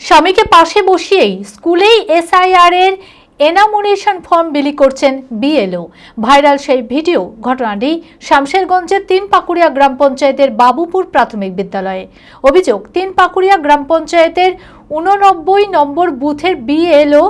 স্বামীকে পাশে বসিয়েই স্কুলেই এসআইআর এর এনামোনেশন ফর্ম বিলি করছেন বিএলও। ভাইরাল সেই ভিডিও ঘটনাটি শামশেরগঞ্জের তিন পাকুড়িয়া গ্রাম পঞ্চায়েতের বাবুপুর প্রাথমিক বিদ্যালয়ে। অভিযোগ তিন পাকুড়িয়া গ্রাম পঞ্চায়েতের উননব্বই নম্বর বুথের বিএলও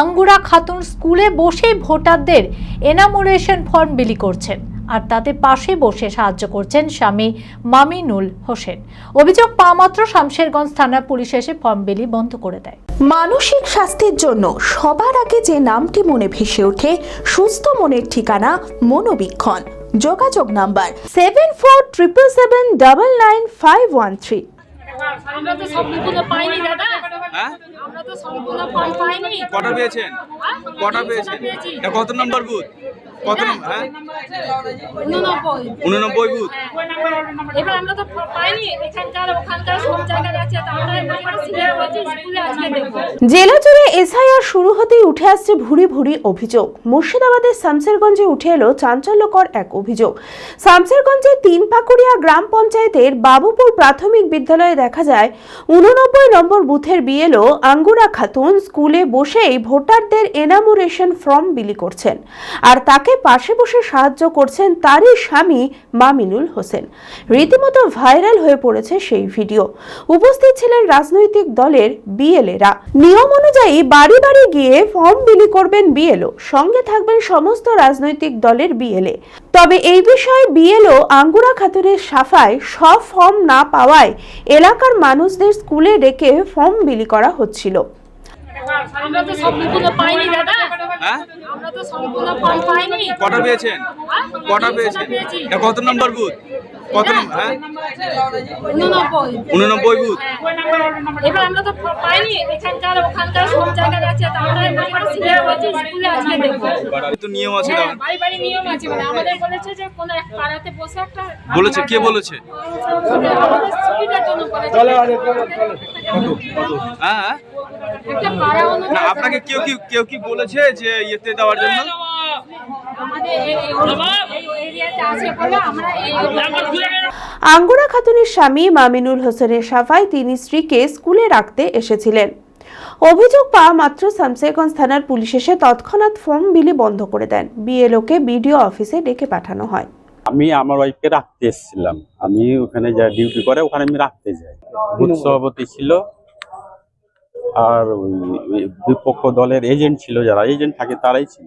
আঙ্গুরা খাতুন স্কুলে বসেই ভোটারদের এনামোনেশন ফর্ম বিলি করছেন। আর তাতে পাশে বসে সাহায্য করছেন স্বামী মামিনুল হোসেন। অভিযোগ পাওয়া মাত্র শামশেরগঞ্জ থানার পুলিশ এসে ফর্ম বিলি বন্ধ করে দেয়। মানসিক স্বাস্থ্যের জন্য সবার আগে যে নামটি মনে ভেসে ওঠে সুস্থ মনের ঠিকানা মনোবীক্ষণ। যোগাযোগ number seven four triple seven double nine five one three আমরা তো সম্পূর্ণ পাইনি দাদা। আমরা তো সম্পূর্ণ পাইনি। কটা পেয়েছেন? কটা পেয়েছেন? কত নম্বর বুথ? কত হ্যাঁ উননব্বই বুথ। এবার আমরা তো পাইনি এখানকার ওখানকার সব জায়গায় জেলা জুড়ে এসআইআর শুরু হতেই উঠে আসছে ভুরি ভুরি অভিযোগ। মুর্শিদাবাদের শামসেরগঞ্জে উঠে এলো চাঞ্চল্যকর এক অভিযোগ। শামসেরগঞ্জের তিন পাকুড়িয়া গ্রাম পঞ্চায়েতের বাবুপুর প্রাথমিক বিদ্যালয়ে দেখা যায়, উননব্বই নম্বর বুথের বিএলও আঙ্গুরা খাতুন স্কুলে বসেই ভোটারদের এনামোরেশন ফর্ম বিলি করছেন। আর তাকে পাশে বসে সাহায্য করছেন তারই স্বামী মামিনুল হোসেন। রীতিমতো ভাইরাল হয়ে পড়েছে সেই ভিডিও। উপস্থিত ছিলেন রাজনৈতিক দলের বিএলএরা। নিয়ম অনুযায়ী বাড়ি বাড়ি গিয়ে ফর্ম বিলি করবেন বিএলও সঙ্গে থাকবেন সমস্ত রাজনৈতিক দলের বিএলএ। তবে এই বিষয়ে বিএলও আঙ্গুরা খাতুনের সাফায় সব ফর্ম না পাওয়ায় এলাকার মানুষদের স্কুলে ডেকে ফর্ম বিলি করা হচ্ছিল। আমরা তো সম্পূর্ণ পাইনি দাদা। হ্যাঁ? আমরা তো সম্পূর্ণ ফর্ম পাইনি। কটা পেয়েছেন? হ্যাঁ? কটা পেয়েছেন? কত নম্বর বুথ? কত হ্যাঁ? উননব্বই। বুথ। এবার আমরা তো পাইনি এখানকার ওখানকার সব জায়গায় আছে আমরা স্কুলে আজকে দেখব। তো নিয়ম আছে হ্যাঁ বাড়ি বাড়ি নিয়ম আছে মানে আমাদের বলেছে যে কোন এক পাড়াতে বসে একটা বলেছে কে বলেছে? হ্যাঁ না আপনাকে কেউ কি কেউ কি বলেছে যে ইয়েতে দেওয়ার জন্য? আমাদের আঙ্গুরা খাতুনের স্বামী মামিনুল হোসেনের সাফায় তিনি স্ত্রীকে স্কুলে রাখতে এসেছিলেন। অভিযোগ পাওয়া মাত্র শামসেরগঞ্জ থানার পুলিশ এসে তৎক্ষণাৎ ফর্ম বিলি বন্ধ করে দেন। বিএলওকে বিডিও অফিসে ডেকে পাঠানো হয়। আমি আমার ওয়াইফকে রাখতে এসেছিলাম। আমি ওখানে যা ডিউটি করে ওখানে আমি রাখতে যাই। বুথ সভাপতি ছিল আর বিপক্ষ দলের এজেন্ট ছিল যারা। এজেন্ট থাকে তারাই ছিল।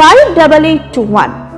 Five, double eight, two, one.